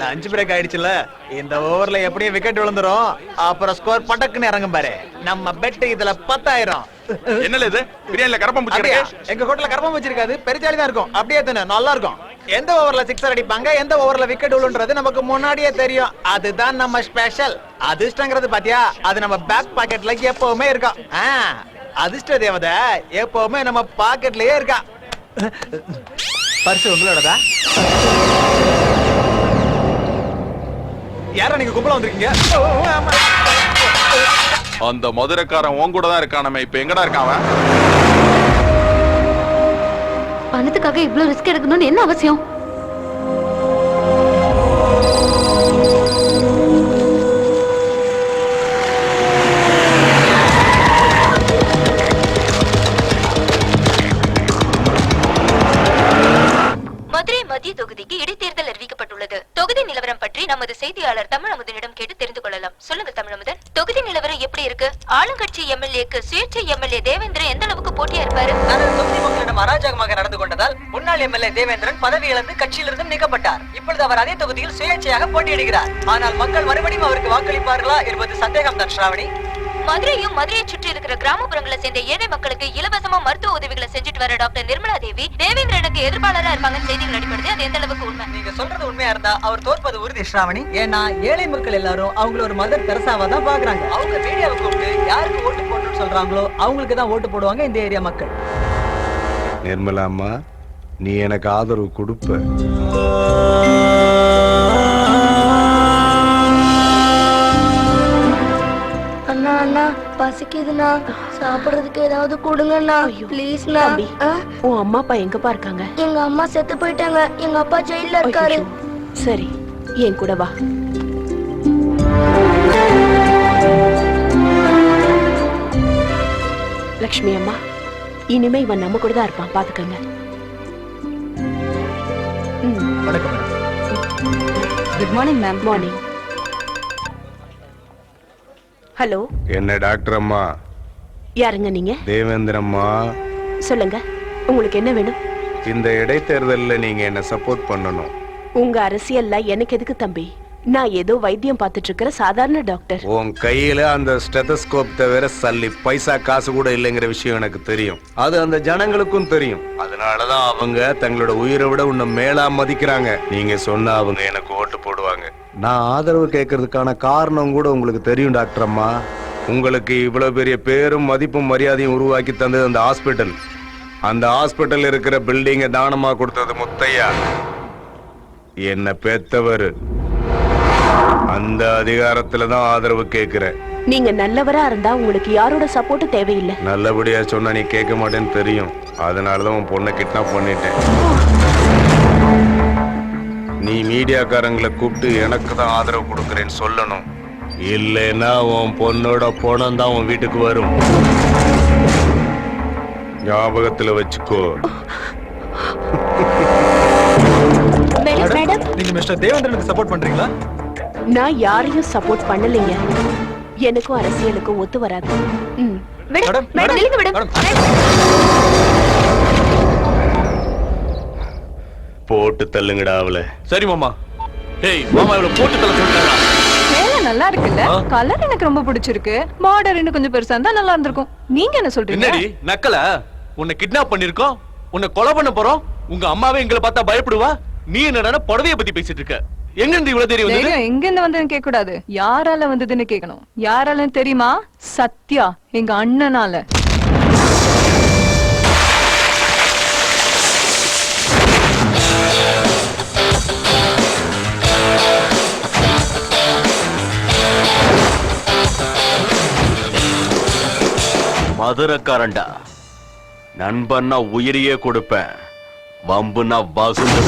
Lunch break ஆயிடுச்சுல இந்த ஓவர்ல எப்படியும் விக்கெட் விழுந்துரும். அப்புறம் ஸ்கோர் பட்டக்குன்னு இறங்கும் பாரு. நம்ம பெட் இதுல பத்தாயிரம். என்னல இது? பிரியாணில கரப்பம் பூச்சி அப்படியா? கிடக்கு? எங்க ஹோட்டல்ல கரப்பம் வச்சிருக்காது பெருச்சாலி தான் இருக்கும். அப்படியே தானே? நல்லா இருக்கும் எந்த ஓவர்ல சிக்ஸர் அடிப்பாங்க? எந்த ஓவர்ல விக்கெட் விழுன்றது நமக்கு முன்னாடியே தெரியும். அதுதான் நம்ம ஸ்பெஷல் அதிர்ஷ்டங்கிறது பாத்தியா? அது நம்ம பேக் பாக்கெட்ல எப்பவுமே இருக்கும் ஆ, அதிர்ஷ்ட தேவதை எப்பவுமே நம்ம பாக்கெட்லயே இருக்கா. பர்ஸ் உங்களோடதா? யாரா நீங்க கும்பல வந்திருக்கீங்க. அந்த மதுரைக்காரன் உன் கூட தான் இருக்கானமே இப்ப எங்கடா இருக்கான் அவன்? பணத்துக்காக இவ்ளோ ரிஸ்க் எடுக்கணும்னு என்ன அவசியம்? மத்திய தொகுதிக்கு இடைத்தேர்தல் அறிவிக்கப்பட்டுள்ளது. தொகுதி நிலவரம் பற்றி நமது செய்தியாளர் தமிழமுதனிடம் கேட்டு தெரிந்து கொள்ளலாம். சொல்லுங்க தமிழமுதன். தொகுதி நிலவரம் எப்படி இருக்கு? ஆளுங்கட்சி எம்எல்ஏக்கு சுயேட்சை எம்எல்ஏ தேவேந்திரன் எந்த அளவுக்கு போட்டியா இருப்பாரு? தொகுதி மக்களிடம் அராஜகமாக நடந்து கொண்டதால் முன்னாள் எம்எல்ஏ தேவேந்திரன் பதவி இழந்து கட்சியிலிருந்து நீக்கப்பட்டார். இப்பொழுது அவர் அதே தொகுதியில் சுயேட்சையாக போட்டியிடுகிறார். ஆனால் மக்கள் மறுபடியும் அவருக்கு வாக்களிப்பார்களா என்பது சந்தேகம் தான் ஸ்ராவணி. மதுரையும் மதுரையை சுற்றி இருக்கிற கிராமப்புறங்களை சேர்ந்த ஏழை மக்களுக்கு இலவசமா மருத்துவ உதவிகளை செஞ்சுட்டு வர டாக்டர் நிர்மலா தேவி தேவேந்திரனுக்கு எதிர்ப்பாளரா இருப்பாங்கன்னு செய்திகள் அடிப்படுது அது எந்த அளவுக்கு உண்மை? நீங்க சொல்றது உண்மையா இருந்தா அவர் தோற்பது உறுதி ஸ்ராவணி. ஏன்னா ஏழை மக்கள் எல்லாரும் அவங்கள ஒரு மதர் தெரசாவா தான் பாக்குறாங்க. அவங்க மீடியாவை கூப்பிட்டு யாருக்கு ஓட்டு போடணும்னு சொல்றாங்களோ அவங்களுக்கு தான் ஓட்டு போடுவாங்க இந்த ஏரியா மக்கள். நிர்மலாம்மா நீ எனக்கு ஆதரவு கொடுப்ப. பசிக்குதுண்ணா. சாப்பிடுறதுக்கு ஏதாவது கொடுங்கண்ணா. ப்ளீஸ்ண்ணா. உன் அம்மா அப்பா எங்கப்பா இருக்காங்க? எங்க அம்மா செத்து போயிட்டாங்க. எங்க அப்பா ஜெயில இருக்காரு. சரி என் கூட வா. லக்ஷ்மி அம்மா இனிமே இவன் நம்ம கூட தான் இருப்பான். பாத்துக்கங்க. Good morning ma'am morning hello. என்ன டாக்டர் அம்மா? யாருங்க நீங்க? தேவேந்திரம்மா சொல்லுங்க. உங்களுக்கு என்ன வேணும்? இந்த இடைத்தேர்தல்ல நீங்க என்ன சப்போர்ட் பண்ணணும்? உங்க அரசியல்ல எனக்கு எதுக்கு தம்பி? நான் ஏதோ வைத்தியம் பார்த்துட்டு இருக்கிற சாதாரண டாக்டர். உன் கையில அந்த ஸ்டெதஸ்கோப் தவிர சல்லி பைசா காசு கூட இல்லைங்கிற விஷயம் எனக்கு தெரியும். அது அந்த ஜனங்களுக்கும் தெரியும். அதனாலதான் அவங்க தங்களோட உயிரை விட உன்னை மேலா மதிக்கிறாங்க. நீங்க சொன்னா அவங்க எனக்கு ஓட்டு போடுவாங்க. நான் ஆதரவு கேட்கறதுக்கான காரணம் கூட உங்களுக்கு தெரியும் டாக்டர் அம்மா. உங்களுக்கு இவ்வளவு பெரிய பேரும் மதிப்பும் மரியாதையும் உருவாக்கி தந்தது அந்த ஹாஸ்பிட்டல். அந்த ஹாஸ்பிட்டல் இருக்கிற பில்டிங்கை தானமா கொடுத்தது முத்தையா? என்ன பெத்தவர். அந்த அதிகாரத்துல தான் ஆதரவு கேக்குறேன். நீங்க நல்லவரா இருந்தா உங்களுக்கு யாரோட சப்போர்ட் தேவையில்லை. நல்லபடியா சொன்னா நீ கேட்க மாட்டேன்னு தெரியும். அதனாலதான் உன் பொண்ணை கிட்னாப் பண்ணிட்டேன். நீ மீடியாக்காரங்களை கூப்பிட்டு எனக்கு தான் ஆதரவு கொடுக்குறேன்னு சொல்லணும். இல்லைன்னா உன் பொண்ணோட பணம் தான் உன் வீட்டுக்கு வரும். ஞாபகத்துல வச்சுக்கோ. மேடம் நீங்க மிஸ்டர் தேவேந்திரனுக்கு சப்போர்ட் பண்றீங்களா? நான் யாரையும் சப்போர்ட் பண்ணலைங்க. எனக்கும் அரசியலுக்கும் ஒத்து வராது. போட்டு தள்ளுங்கடா அவளை. சரி மாமா. ஏய் மாமா இவ்வளவு போட்டு தலை சொல்லிட்டாங்க சேலை நல்லா இருக்குல்ல? கலர் எனக்கு ரொம்ப பிடிச்சிருக்கு. பார்டர் இன்னும் கொஞ்சம் பெருசா இருந்தா நல்லா இருந்திருக்கும். நீங்க என்ன சொல்றீங்க? என்னடி நக்கல? உன்னை கிட்னாப் பண்ணிருக்கோம். உன்னை கொலை பண்ண போறோம். உங்க அம்மாவே எங்களை பார்த்தா பயப்படுவா? நீ என்னடா புடவைய பத்தி பேசிட்டு இருக்க? எங்க இருந்து இவ்வளவு தெரியும் வந்தது? தைரியம் எங்க இருந்து வந்ததுன்னு கேட்க கூடாது யாரால வந்ததுன்னு கேட்கணும். யாரால தெரியுமா? சத்யா எங்க அண்ணனால. மதுரக்காரன்டா. நண்பன்னா உயிரையே கொடுப்பேன். வம்புன்னா வகுந்து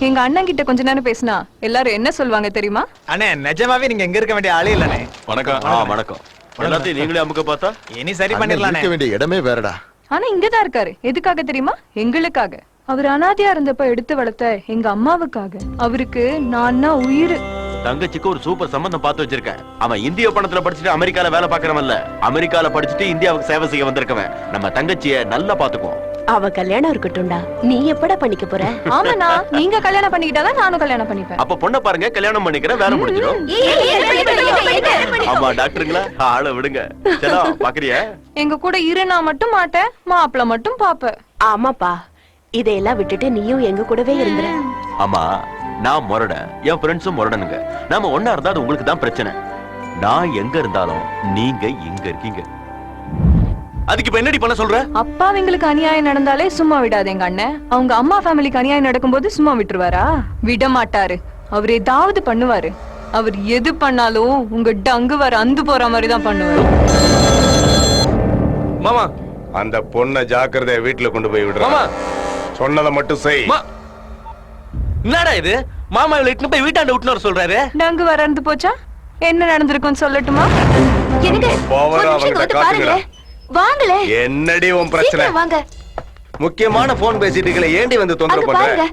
எங்க அண்ணன் கிட்ட கொஞ்ச நேரம் பேசினா எல்லாரும் என்ன சொல்லுவாங்க தெரியுமா? அண்ணே நிஜமாவே நீங்க எங்க இருக்க வேண்டிய ஆளே இல்லண்ணே. வணக்கம். ஆ வணக்கம். எல்லாத்தையும் நீங்களே அமுக்க பார்த்தா? இனி சரி பண்ணிடலாண்ணே. வேண்டிய இடமே வேறடா. ஆனா இங்கதான் இருக்காரு. எதுக்காக தெரியுமா? எங்களுக்காக. அவர் அனாதையா இருந்தப்ப எடுத்து வளர்த்த எங்க அம்மாவுக்காக. அவருக்கு நான் உயிர். தங்கச்சிக்கு ஒரு சூப்பர் சம்பந்தம் பார்த்து வச்சிருக்கேன். அவன் இந்திய பணத்துல படிச்சுட்டு அமெரிக்கால வேலை பார்க்கறவன் இல்ல. அமெரிக்கால படிச்சுட்டு இந்தியாவுக்கு சேவை செய்ய வந்திருக்கவன். நம்ம தங்கச்சிய நல்லா பாத்துக்குவோம் அவ கல்யாணம் இருக்கட்டும்டா. நீ எப்படா பண்ணிக்க போற? ஆமாண்ணா நீங்க கல்யாணம் பண்ணிக்கிட்டாதான் நானும் கல்யாணம் பண்ணிப்பேன். அப்ப பொண்ணை பாருங்க கல்யாணம் பண்ணிக்கிறேன் வேலை முடிஞ்சிடும். ஆமா டாக்டருங்களா? ஆளை விடுங்க. சரி பாக்குறியா? எங்க கூட இருனா மட்டும் மாட்டேன் மாப்பிள மட்டும் பாப்ப ஆமாப்பா. இதையெல்லாம் விட்டுட்டு நீயும் எங்க கூடவே இருந்துற ஆமா நான் முரட என் ஃப்ரெண்ட்ஸும் முரடனுங்க. நாம ஒன்னா இருந்தா அது உங்களுக்கு தான் பிரச்சனை. நான் எங்க இருந்தாலும் நீங்க இங்க இருக்கீங்க. அதுக்கு இப்ப என்னடி பண்ண சொல்ற? அப்பாவிங்களுக்கு அநியாயம் நடந்தாலே சும்மா விடாது எங்க அண்ணன் அவங்க அம்மா ஃபேமிலிக்கு அநியாயம் நடக்கும்போது சும்மா விட்டுருவாரா? விட மாட்டாரு. அவர் ஏதாவது பண்ணுவாரு. அவர் எது பண்ணாலும் உங்க டங்கு வர அந்து போற மாதிரி தான் பண்ணுவாரு. மாமா. அந்த பொண்ணை ஜாக்கிரதையா வீட்டுல கொண்டு போய் விடுறா. மாமா. சொன்னதை மட்டும் செய். மா. என்னடா இது? மாமா இவளை இட்டுன்னு போய் வீட்டாண்ட விட்டுன்னு வர சொல்றாரு? டங்கு வர அந்து போச்சா? என்ன நடந்திருக்கும்னு சொல்லட்டுமா? எனக்கு போவரா ஒரு நிமிஷம் அவங்கிட்ட வந்து பாருங்க காட்டுங்கடா. வாங்களே. என்னடி உன் பிரச்சனை? வாங்க. முக்கியமான போன் பேசிட்டு இருக்கல ஏண்டி வந்து தொந்தரவு பண்ற?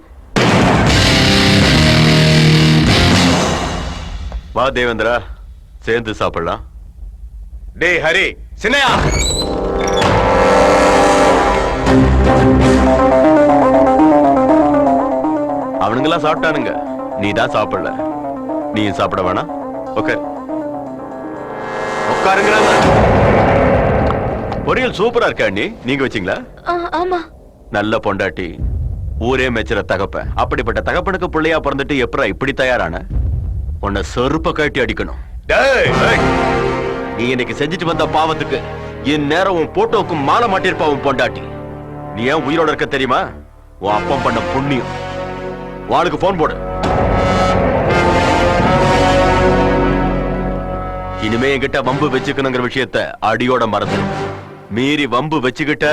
வா தேவேந்திரா சேர்ந்து சாப்பிடலாம். டேய் ஹரி சின்னையா? அவனுங்கெல்லாம் சாப்பிட்டானுங்க. நீ தான் சாப்பிடல. நீ சாப்பிட வேணாம். ஓகே உட்காருங்க பொரியல் சூப்பரா இருக்கா அண்ணி? நீங்க வச்சீங்களா? ஆமா. நல்ல பொண்டாட்டி. ஊரே மெச்சுற தகப்பன் அப்படிப்பட்ட தகப்பனுக்கு பிள்ளையா பிறந்துட்டு எப்பரா இப்படி தயாரான? உன்னை செருப்ப கட்டி அடிக்கணும். நீ இன்னைக்கு செஞ்சுட்டு வந்த பாவத்துக்கு என் நேரம் உன் போட்டோவுக்கு மாலை மாட்டிருப்பா உன் பொண்டாட்டி. நீ ஏன் உயிரோட இருக்க தெரியுமா? உன் அப்பம் பண்ண புண்ணியம். வாளுக்கு போன் போடு. இனிமே என்கிட்ட வம்பு வச்சுக்கணுங்கிற விஷயத்த அடியோட மறந்து மீறி வம்பு வச்சுக்கிட்ட.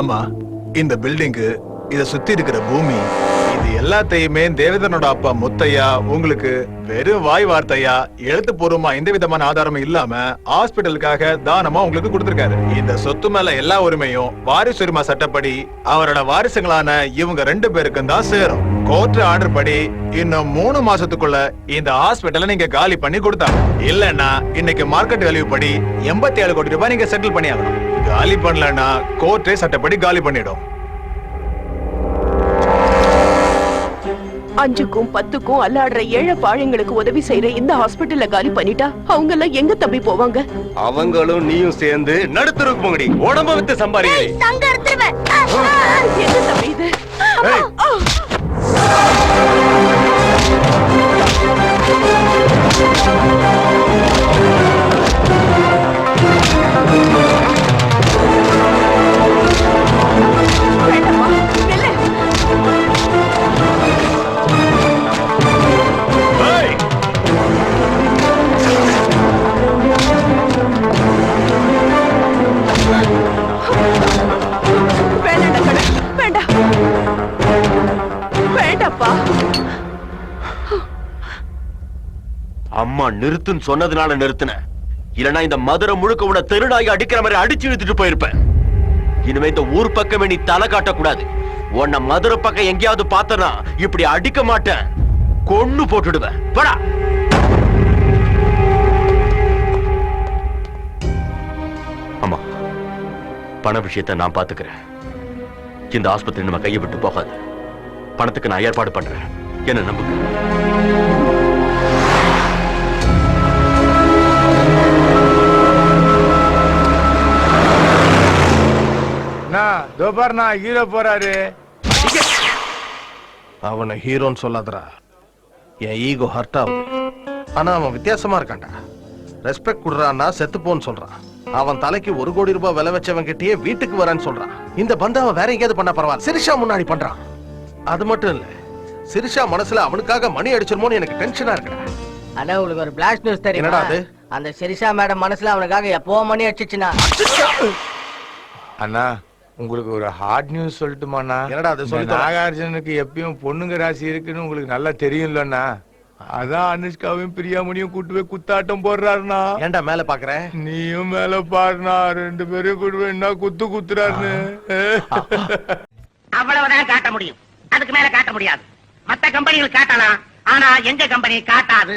அம்மா இந்த பில்டிங்கு இத சுத்தி இருக்கிற பூமி இது எல்லாத்தையுமே தேவேந்திரனோட அப்பா முத்தையா உங்களுக்கு வெறும் வாய் வார்த்தையா எழுத்துப்பூர்வமா எந்த விதமான ஆதாரமும் இல்லாம ஹாஸ்பிட்டலுக்காக தானமா உங்களுக்கு கொடுத்திருக்காரு. இந்த சொத்து மேல எல்லா உரிமையும் வாரிசு உரிமை சட்டப்படி அவரோட வாரிசுங்களான இவங்க ரெண்டு பேருக்கும் தான் சேரும். கோர்ட் ஆர்டர் படி இன்னும் மூணு மாசத்துக்குள்ள இந்த ஹாஸ்பிட்டலை நீங்க காலி பண்ணி கொடுத்தாங்க. இல்லன்னா இன்னைக்கு மார்க்கெட் வேல்யூ படி எண்பத்தி ஏழு கோடி ரூபாய் நீங்க செட்டில் பண்ணி ஆகணும் காலி பண்ணலன்னா கோர்ட்டே சட்டப்படி காலி பண்ணிடும். அஞ்சுக்கும் பத்துக்கும் அல்லாடுற ஏழை பாழைங்களுக்கு உதவி செய்யற இந்த ஹாஸ்பிட்டல்ல காலி பண்ணிட்டா அவங்க எல்லாம் எங்க தம்பி போவாங்க? அவங்களும் நீயும் சேர்ந்து நடுத்தருக்கு போங்கடி. உடம்ப வித்து சம்பாரிங்க அம்மா நிறுத்துன்னு சொன்னதுனால நிறுத்தின. இல்லனா இந்த மதுரை முழுக்க உன தெருநாய் அடிக்கிற மாதிரி அடிச்சு இழுத்துட்டு போயிருப்பேன். இனிமே இந்த ஊர் பக்கமே நீ தலை காட்டக்கூடாது. உன்னை மதுரை பக்கம் எங்கேயாவது பார்த்தனா இப்படி அடிக்க மாட்டேன். கொன்னு போட்டுடுவேன். படா. அம்மா பண விஷயத்தை நான் பாத்துக்கிறேன். இந்த ஆஸ்பத்திரி நம்ம கையை விட்டு போகாது. பணத்துக்கு நான் ஏற்பாடு பண்றேன். என்ன நம்புங்க? தோபார்னா ஹீரோ போறாரு. அவனை ஹீரோன்னு சொல்லாதடா. என் ஈகோ ஹர்ட் ஆகுது ஆனா அவன் வித்தியாசமா இருக்கான்டா. ரெஸ்பெக்ட் குடுறான்னா செத்துப்போன்னு சொல்றான். அவன் தலைக்கு ஒரு கோடி ரூபாய் விலை வச்சவன் கிட்டயே வீட்டுக்கு வரேன்னு சொல்றான். இந்த பந்து அவன் வேற எங்கேயாவது பண்ண பரவாயில்ல. சிரிஷா முன்னாடி பண்றான். அது மட்டும் இல்ல. சிரிஷா மனசுல அவனுக்காக மணி அடிச்சிருமோன்னு எனக்கு டென்ஷனா இருக்குடா. அண்ணா உங்களுக்கு ஒரு பிளாஸ்ட் நியூஸ் என்னடா அது? அந்த சரிசா மேடம் மனசுல அவனுக்காக எப்போ மணி அடிச்சுச்சுனா அண்ணா உங்களுக்கு ஒரு ஹார்ட் நியூஸ் சொல்லட்டுமாண்ணா? என்னடா அது சொல்லு நாகார்ஜுனுக்கு எப்பயும் பொண்ணுங்க ராசி இருக்குன்னு உங்களுக்கு நல்லா தெரியும்லண்ணா. அதான் அனுஷ்காவையும் பிரியாமணியும் கூட்டு போய் குத்தாட்டம் போடுறாருண்ணா. ஏன்டா மேல பாக்குற? நீயும் மேல பாருண்ணா. ரெண்டு பேரும் கூட்டு போய் என்ன குத்து குத்துறாருன்னு. அவ்வளவுதான் காட்ட முடியும். அதுக்கு மேல காட்ட முடியாது. மத்த கம்பெனிகள் காட்டலாம். ஆனா எங்க கம்பெனி காட்டாது?